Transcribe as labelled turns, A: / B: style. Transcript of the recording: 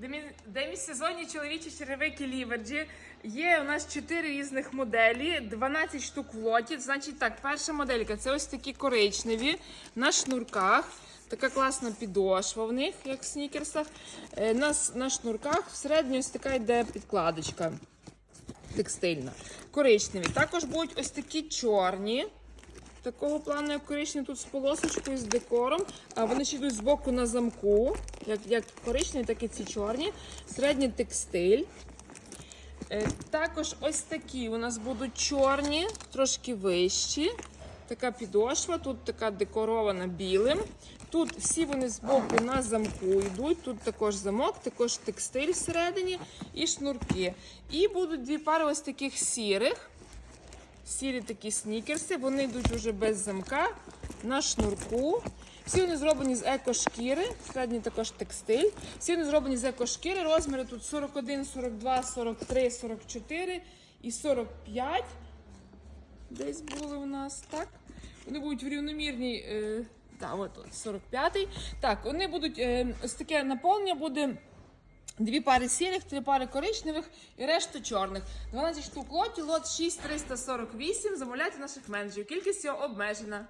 A: Демі- Демісезонні чоловічі черевики Ліверджі. Є у нас 4 різних моделі, 12 штук в лоті. Значить так, перша моделька це ось такі коричневі на шнурках. Така класна підошва в них, як в снікерсах. Е, На, на шнурках всередині ось така йде підкладочка текстильна. Коричневі. Також будуть ось такі чорні. Такого плану, як коричневі, тут з полосочкою, з декором. А вони ще йдуть з боку на замку, як, як коричневі, так і ці чорні. Середній текстиль. Е, Також ось такі у нас будуть чорні, трошки вищі. Така підошва, тут така декорована білим. Тут всі вони з боку на замку йдуть. Тут також замок, також текстиль всередині і шнурки. І будуть дві пари ось таких сірих. Сірі такі снікерси, вони йдуть вже без замка на шнурку. Всі вони зроблені з екошкіри, середній також текстиль. Всі вони зроблені з екошкіри. Розміри тут 41, 42, 43, 44 і 45. Десь були у нас, так? Вони будуть в рівномірній. Е, та, от, от 45-й. Так, вони будуть е, ось таке наповнення буде. Дві пари сірих, три пари коричневих і решта чорних. 12 штук лоті, лот 6348. Замовляйте наших менеджерів. Кількість цього обмежена.